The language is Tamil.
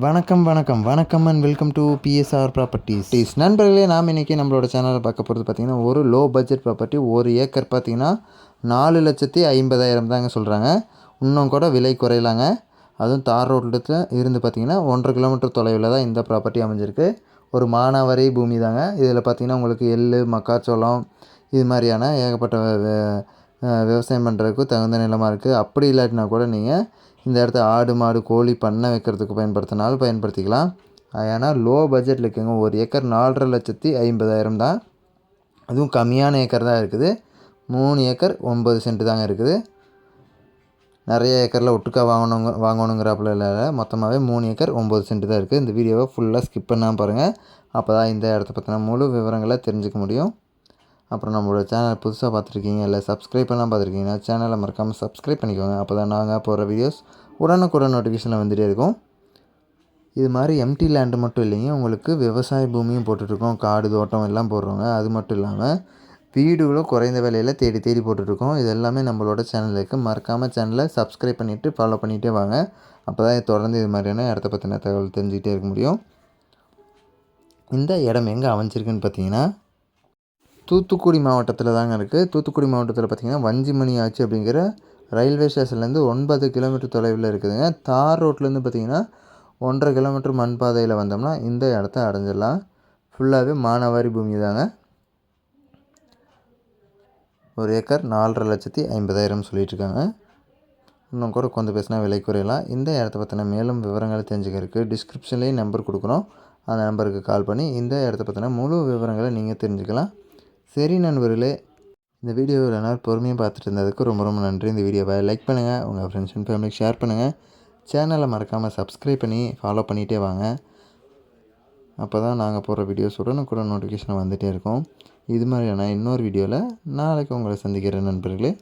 வணக்கம் வணக்கம். வணக்கம் and welcome to B S R properties நண்பர்களே நாம் இன்றைக்கி நம்மளோட சேனலில் பார்க்க போகிறது பார்த்திங்கன்னா ஒரு லோ பட்ஜெட் ப்ராப்பர்ட்டி ஒரு ஏக்கர் பார்த்திங்கன்னா நாலு லட்சத்தி ஐம்பதாயிரம் தாங்க சொல்கிறாங்க இன்னும் கூட விலை குறையலாங்க. அதுவும் தார் ரோட்டில் இருந்து பார்த்திங்கன்னா ஒன்றரை கிலோமீட்டர் தொலைவில் தான் இந்த ப்ராப்பர்ட்டி அமைஞ்சிருக்கு. ஒரு மானாவாரி பூமி தாங்க. இதில் பார்த்திங்கன்னா உங்களுக்கு எள் மக்காச்சோளம் இது மாதிரியான ஏகப்பட்ட விவசாயம் பண்ணுறதுக்கு தகுந்த நிலமாக இருக்குது அப்படி இல்லாட்டினா கூட நீங்கள் இந்த இடத்த ஆடு மாடு கோழி பண்ணை வைக்கிறதுக்கு பயன்படுத்தினாலும் பயன்படுத்திக்கலாம். ஏன்னா லோ பட்ஜெட்டில் இருக்குங்க. ஒரு ஏக்கர் நாலரை லட்சத்தி ஐம்பதாயிரம் தான். அதுவும் கம்மியான ஏக்கர் தான் இருக்குது. மூணு ஏக்கர் ஒம்பது சென்ட் தாங்க இருக்குது. நிறைய ஏக்கரில் ஒட்டுக்கா வாங்கணுங்க வாங்கணுங்கிறாப்புல இல்லை. மொத்தமாகவே மூணு ஏக்கர் ஒம்பது சென்ட் தான் இருக்குது இந்த வீடியோவை ஃபுல்லாக ஸ்கிப் பண்ணாமல் பாருங்கள் அப்போ தான் இந்த இடத்த பற்றின முழு விவரங்களை தெரிஞ்சுக்க முடியும். அப்புறம் நம்மளோட சேனல் புதுசாக பார்த்துருக்கீங்க இல்லை சப்ஸ்கிரைப் பண்ணலாம் பார்த்துருக்கீங்கன்னா சேனலை மறக்காமல் சப்ஸ்கிரைப் பண்ணிக்கோங்க. அப்போ தான் நாங்கள் போகிற வீடியோஸ் உடனுக்குடன் நோட்டிஃபிகேஷனில் வந்துட்டே இருக்கும். இது மாதிரி எம்டி லேண்டு மட்டும் இல்லைங்க. உங்களுக்கு விவசாய பூமியும் போட்டுட்ருக்கோம். காடு தோட்டம் எல்லாம் போடுறோங்க அது மட்டும் இல்லாமல் வீடுகளும் குறைந்த விலையில் தேடி தேடி போட்டுட்ருக்கோம். இது எல்லாமே நம்மளோட சேனல் இருக்குது மறக்காமல் சேனலை சப்ஸ்கிரைப் பண்ணிவிட்டு ஃபாலோ பண்ணிகிட்டே வாங்க. அப்போ தான் தொடர்ந்து இது மாதிரியான இடத்த பற்றின தகவல் தெரிஞ்சுக்கிட்டே இருக்க முடியும். இந்த இடம் எங்கே அமைஞ்சிருக்குன்னு பார்த்தீங்கன்னா தூத்துக்குடி மாவட்டத்தில் தாங்க இருக்குது தூத்துக்குடி மாவட்டத்தில் பார்த்திங்கன்னா வஞ்சிமணி ஆச்சு அப்படிங்கிற ரயில்வே ஸ்டேஷன்லேருந்து ஒன்பது கிலோமீட்டர் தொலைவில் இருக்குதுங்க. தார் ரோட்லேருந்து பார்த்திங்கன்னா ஒன்றரை கிலோமீட்டர் மண் பாதையில் வந்தோம்னா இந்த இடத்த அடைஞ்சிடலாம். ஃபுல்லாகவே மானாவாரி பூமி தாங்க. ஒரு ஏக்கர் நாலரை லட்சத்தி ஐம்பதாயிரம் சொல்லிட்டு இருக்காங்க. இன்னும் கூட கொஞ்சம் பேசினா விலை குறையலாம். இந்த இடத்த பற்றின மேலும் விவரங்களை தெரிஞ்சுக்கிறதுக்கு டிஸ்கிரிப்ஷன்லேயும் நம்பர் கொடுக்குறோம். அந்த நம்பருக்கு கால் பண்ணி இந்த இடத்த பற்றின முழு விவரங்களை நீங்கள் தெரிஞ்சுக்கலாம். சரி நண்பர்களே இந்த வீடியோவை நேரம் பொறுமையாக பார்த்துட்டு இருந்ததுக்கு ரொம்ப ரொம்ப நன்றி. இந்த வீடியோவை லைக் பண்ணுங்கள் உங்கள் ஃப்ரெண்ட்ஸ் அண்ட் ஃபேமிலிக்கு ஷேர் பண்ணுங்கள் சேனலை மறக்காமல் சப்ஸ்கிரைப் பண்ணி ஃபாலோ பண்ணிகிட்டே வாங்க. அப்போ தான் நாங்கள் போடுற வீடியோஸ் உடனுக்குடன் நோட்டிஃபிகேஷன் வந்துகிட்டே இருக்கும். இது மாதிரியான இன்னொரு வீடியோவில் நாளைக்கு உங்களை சந்திக்கிறேன் நண்பர்களே.